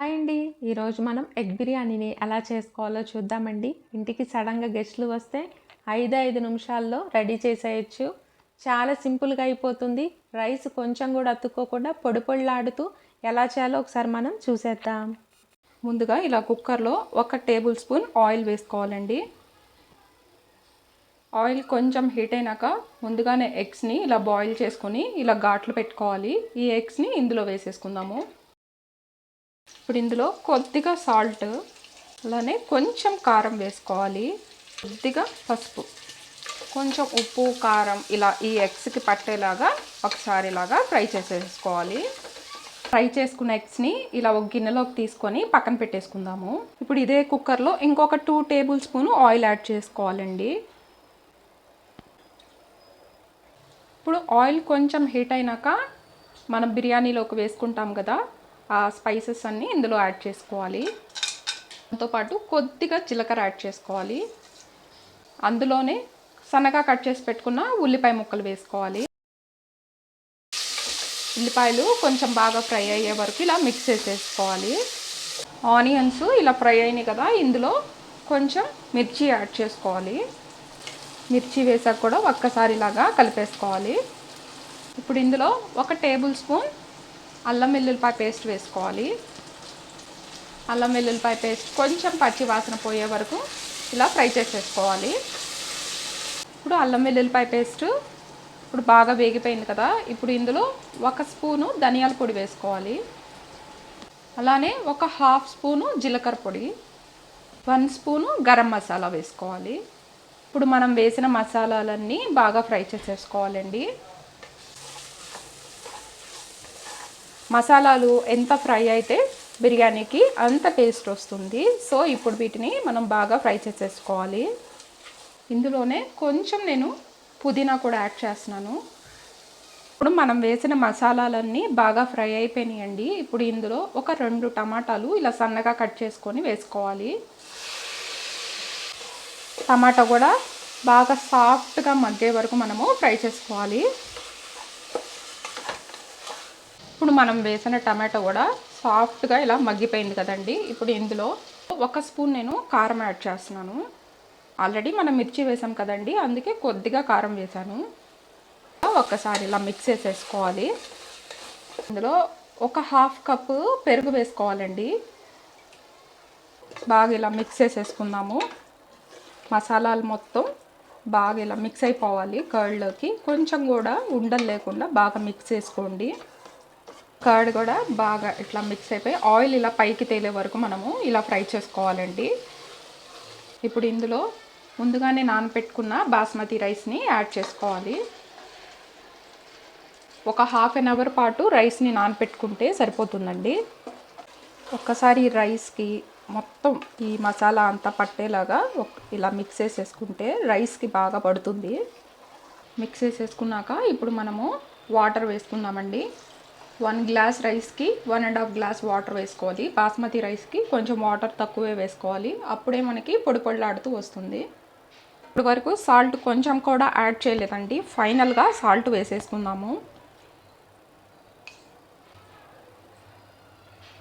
Hi అండి. ఈరోజు మనం ఎగ్ బిర్యానీని ఎలా చేసుకోవాలో చూద్దామండి. ఇంటికి సడన్గా గెస్ట్లు వస్తే ఐదు ఐదు నిమిషాల్లో రెడీ చేసేయచ్చు. చాలా సింపుల్గా అయిపోతుంది. రైస్ కొంచెం కూడా అతుక్కోకుండా పొడి పొడిలాడుతూ ఎలా చేయాలో ఒకసారి మనం చూసేద్దాం. ముందుగా ఇలా కుక్కర్లో ఒక టేబుల్ స్పూన్ ఆయిల్ వేసుకోవాలండి. ఆయిల్ కొంచెం హీట్ అయినాక ముందుగానే ఎగ్స్ని ఇలా బాయిల్ చేసుకొని ఇలా ఘాట్లు పెట్టుకోవాలి. ఈ ఎగ్స్ని ఇందులో వేసేసుకుందాము. ఇప్పుడు ఇందులో కొద్దిగా సాల్ట్ అలానే కొంచెం కారం వేసుకోవాలి. కొద్దిగా పసుపు. కొంచెం ఉప్పు కారం ఇలా ఈ ఎగ్స్కి పట్టేలాగా ఒకసారి ఇలాగా ఫ్రై చేసేసుకోవాలి. ఫ్రై చేసుకున్న ఎగ్స్ని ఇలా ఒక గిన్నెలోకి తీసుకొని పక్కన పెట్టేసుకుందాము. ఇప్పుడు ఇదే కుక్కర్లో ఇంకొక two tablespoon oil add చేసుకోవాలండి. ఇప్పుడు ఆయిల్ కొంచెం హీట్ అయినాక మనం బిర్యానీలోకి వేసుకుంటాం కదా స్పైసెస్ అన్నీ ఇందులో యాడ్ చేసుకోవాలి. దాంతోపాటు కొద్దిగా జీలకర్ర యాడ్ చేసుకోవాలి. అందులోనే సన్నగా కట్ చేసి పెట్టుకున్న ఉల్లిపాయ ముక్కలు వేసుకోవాలి. ఉల్లిపాయలు కొంచెం బాగా ఫ్రై అయ్యే వరకు ఇలా మిక్స్ చేసేసుకోవాలి. ఆనియన్స్ ఇలా ఫ్రై అయినాయి కదా ఇందులో కొంచెం మిర్చి యాడ్ చేసుకోవాలి. మిర్చి వేసాక కూడా ఒక్కసారి ఇలాగా కలిపేసుకోవాలి. ఇప్పుడు ఇందులో ఒక టేబుల్ స్పూన్ అల్లం వెల్లుల్లిపాయ పేస్ట్ వేసుకోవాలి. అల్లం వెల్లుల్లిపాయ పేస్ట్ కొంచెం పచ్చి వాసన పోయే వరకు ఇలా ఫ్రై చేసేసుకోవాలి. ఇప్పుడు అల్లం వెల్లుల్లిపాయ పేస్ట్ ఇప్పుడు బాగా వేగిపోయింది కదా ఇప్పుడు ఇందులో ఒక స్పూను ధనియాల పొడి వేసుకోవాలి. అలానే ఒక హాఫ్ స్పూను జీలకర్ర పొడి వన్ స్పూను గరం మసాలా వేసుకోవాలి. ఇప్పుడు మనం వేసిన మసాలాలన్నీ బాగా ఫ్రై చేసేసుకోవాలండి. మసాలాలు ఎంత ఫ్రై అయితే బిర్యానీకి అంత టేస్ట్ వస్తుంది. సో ఇప్పుడు వీటిని మనం బాగా ఫ్రై చేసేసుకోవాలి. ఇందులోనే కొంచెం నేను పుదీనా కూడా యాడ్ చేస్తున్నాను. ఇప్పుడు మనం వేసిన మసాలాలన్నీ బాగా ఫ్రై అయిపోయినాయండి. ఇప్పుడు ఇందులో ఒక రెండు టమాటాలు ఇలా సన్నగా కట్ చేసుకొని వేసుకోవాలి. టమాటా కూడా బాగా సాఫ్ట్గా మగ్గే వరకు మనము ఫ్రై చేసుకోవాలి. ఇప్పుడు మనం వేసిన టమాటో కూడా సాఫ్ట్గా ఇలా మగ్గిపోయింది కదండి. ఇప్పుడు ఇందులో ఒక స్పూన్ నేను కారం యాడ్ చేస్తున్నాను. ఆల్రెడీ మనం మిర్చి వేసాం కదండి అందుకే కొద్దిగా కారం వేసాను. ఒక్కసారి ఇలా మిక్స్ చేసేసుకోవాలి. ఇందులో ఒక హాఫ్ కప్పు పెరుగు వేసుకోవాలండి. బాగా ఇలా మిక్స్ చేసేసుకుందాము. మసాలాలు మొత్తం బాగా ఇలా మిక్స్ అయిపోవాలి కర్డ్లోకి. కొంచెం కూడా ఉండలు లేకుండా బాగా మిక్స్ చేసుకోండి. కర్డ్ కూడా బాగా ఇట్లా మిక్స్ అయిపోయి ఆయిల్ ఇలా పైకి తేలే వరకు మనము ఇలా ఫ్రై చేసుకోవాలండి. ఇప్పుడు ఇందులో ముందుగానే నానపెట్టుకున్న బాస్మతి రైస్ని యాడ్ చేసుకోవాలి. ఒక హాఫ్ అన్ అవర్ పాటు రైస్ని నానపెట్టుకుంటే సరిపోతుందండి. ఒక్కసారి రైస్కి మొత్తం ఈ మసాలా అంతా పట్టేలాగా ఇలా మిక్స్ చేసేసుకుంటే రైస్కి బాగా పడుతుంది. మిక్స్ చేసేసుకున్నాక ఇప్పుడు మనము వాటర్ వేసుకుందామండి. వన్ గ్లాస్ రైస్కి one and half glass water వేసుకోవాలి. బాస్మతి రైస్కి కొంచెం వాటర్ తక్కువే వేసుకోవాలి. అప్పుడే మనకి పొడి పొడిలాడుతూ వస్తుంది. ఇప్పుడు వరకు సాల్ట్ కొంచెం కూడా యాడ్ చేయలేదండి. ఫైనల్గా సాల్ట్ వేసేసుకుందాము.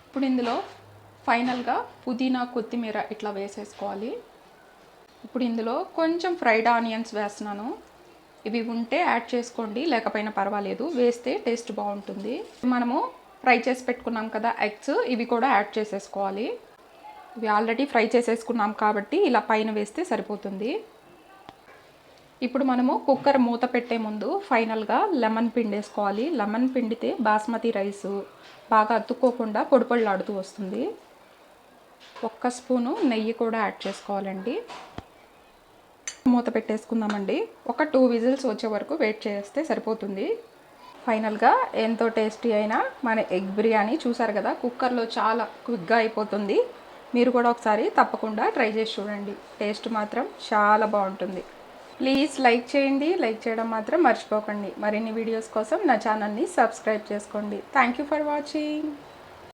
ఇప్పుడు ఇందులో ఫైనల్గా పుదీనా కొత్తిమీర ఇట్లా వేసేసుకోవాలి. ఇప్పుడు ఇందులో కొంచెం ఫ్రైడ్ ఆనియన్స్ వేస్తున్నాను. ఇవి ఉంటే యాడ్ చేసుకోండి లేకపోయినా పర్వాలేదు. వేస్తే టేస్ట్ బాగుంటుంది. మనము ఫ్రై చేసి పెట్టుకున్నాం కదా ఎగ్స్ ఇవి కూడా యాడ్ చేసేసుకోవాలి. ఇవి ఆల్రెడీ ఫ్రై చేసేసుకున్నాం కాబట్టి ఇలా పైన వేస్తే సరిపోతుంది. ఇప్పుడు మనము కుక్కర్ మూత పెట్టే ముందు ఫైనల్గా లెమన్ పిండి వేసుకోవాలి లెమన్ పిండితే బాస్మతి రైస్ బాగా అతుక్కోకుండా పొడి ఆడుతూ వస్తుంది. ఒక్క స్పూను నెయ్యి కూడా యాడ్ చేసుకోవాలండి. మూత పెట్టేసుకుందామండి. ఒక టూ విజిల్స్ వచ్చే వరకు వెయిట్ చేస్తే సరిపోతుంది. ఫైనల్గా ఎంతో టేస్టీ అయిన మన ఎగ్ బిర్యానీ చూసారు కదా కుక్కర్లో చాలా క్విక్గా అయిపోతుంది. మీరు కూడా ఒకసారి తప్పకుండా ట్రై చేసి చూడండి. టేస్ట్ మాత్రం చాలా బాగుంటుంది. ప్లీజ్ లైక్ చేయండి. లైక్ చేయడం మాత్రం మర్చిపోకండి. మరిన్ని వీడియోస్ కోసం నా ఛానల్ని సబ్స్క్రైబ్ చేసుకోండి. Thank you for watching